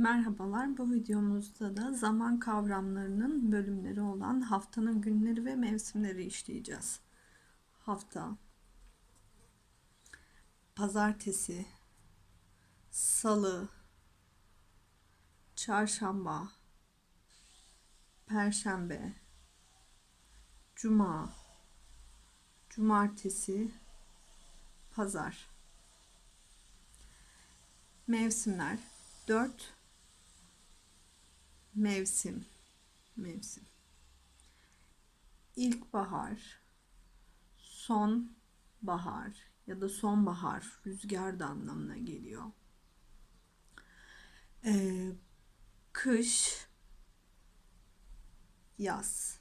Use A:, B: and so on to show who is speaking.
A: Merhabalar, bu videomuzda da zaman kavramlarının bölümleri olan haftanın günleri ve mevsimleri işleyeceğiz. Hafta, pazartesi, salı, çarşamba, perşembe, cuma, cumartesi, pazar. Mevsimler. 4 mevsim mevsim İlkbahar son bahar ya da sonbahar rüzgar da anlamına geliyor. Ee, kış yaz